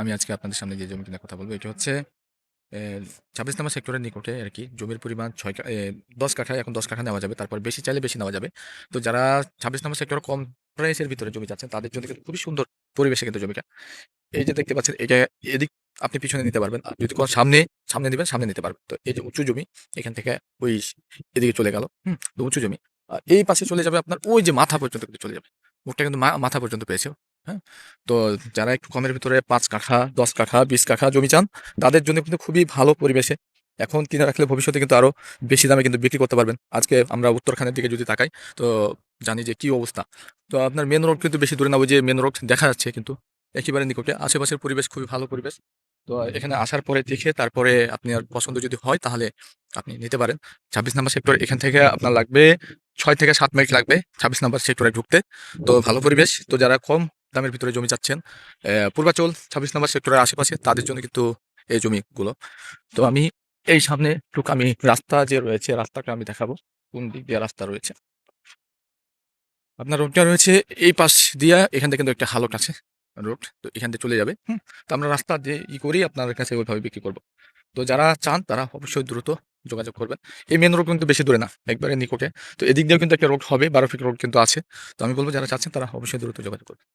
আমি আজকে আপনাদের সামনে যে জমিটি নিয়ে কথা বলব, এটি হচ্ছে ছাব্বিশ নম্বর সেক্টরের নিকটে আর কি, জমির পরিমাণ ছয় দশ কাঠা, এখন দশ কাঠা নেওয়া যাবে, তারপর বেশি চাইলে বেশি নেওয়া যাবে। তো যারা ছাব্বিশ নম্বর সেক্টর কম প্রাইসের ভিতরে জমি চাচ্ছেন, তাদের জন্য কিন্তু খুবই সুন্দর পরিবেশে কিন্তু জমিটা। এই যে দেখতে পাচ্ছেন, এটা এদিক, আপনি পিছনে নিতে পারবেন, আর যদি কোনো সামনে সামনে নেবেন, সামনে নিতে পারবেন। তো এই যে উঁচু জমি, এখান থেকে ওই এদিকে চলে গেল, হুম উঁচু জমি। আর এই পাশে চলে যাবে আপনার ওই যে মাথা পর্যন্ত কিন্তু চলে যাবে। মুখটা কিন্তু মাথা পর্যন্ত পেয়েছে। হ্যাঁ? তো যারা একটু কমের ভিতরে পাঁচ কাঠা, দশ কাঠা, বিশ কাঠা জমি চান, তাদের জন্য কিন্তু খুবই ভালো পরিবেশে। এখন কিনে রাখলে ভবিষ্যতে কিন্তু আরও বেশি দামে কিন্তু বিক্রি করতে পারবেন। আজকে আমরা উত্তরখানের দিকে যদি তাকাই, তো জানি যে কি অবস্থা। তো আপনার মেন রোড কিন্তু বেশি দূরে না, ওই যে মেন রোড দেখা যাচ্ছে কিন্তু একেবারে নিকটে। আশেপাশের পরিবেশ খুবই ভালো পরিবেশ। তো এখানে আসার পরে দেখে তারপরে আপনি আর পছন্দ যদি হয়, তাহলে আপনি নিতে পারেন। ছাব্বিশ নাম্বার সেক্টর, এখান থেকে আপনার লাগবে ছয় থেকে সাত মিনিট লাগবে। ছাব্বিশ নাম্বার সেক্টরে ঢুকতে। তো ভালো পরিবেশ। তো যারা কম দামের ভিতরে জমি চাচ্ছেন। আহ, পূর্বাচল ছাব্বিশ নম্বর সেক্টরের আশেপাশে তাদের জন্য কিন্তু এই জমিগুলো। তো আমি এই সামনে টুক আমি রাস্তা যে রয়েছে রাস্তাটা আমি দেখাবো। কোন দিক দিয়ে রাস্তা রয়েছে। আপনার রোডটা রয়েছে এই পাশ দিয়া এখান থেকে কিন্তু একটা হালট আছে রোড। তো এখান থেকে চলে যাবে। তো আমরা রাস্তা যে ই করি আপনার কাছে ওইভাবে বিক্রি করব। তো যারা চান তারা অবশ্যই দ্রুত যোগাযোগ করবেন। এই মেন রোড কিন্তু বেশি দূরে না একবারে নিকটে। তো এদিক দিয়েও কিন্তু একটা রোড হবে বারো ফিট রোড কিন্তু আছে। তো আমি বলব যারা চাচ্ছেন তারা অবশ্যই দ্রুত যোগাযোগ করবেন।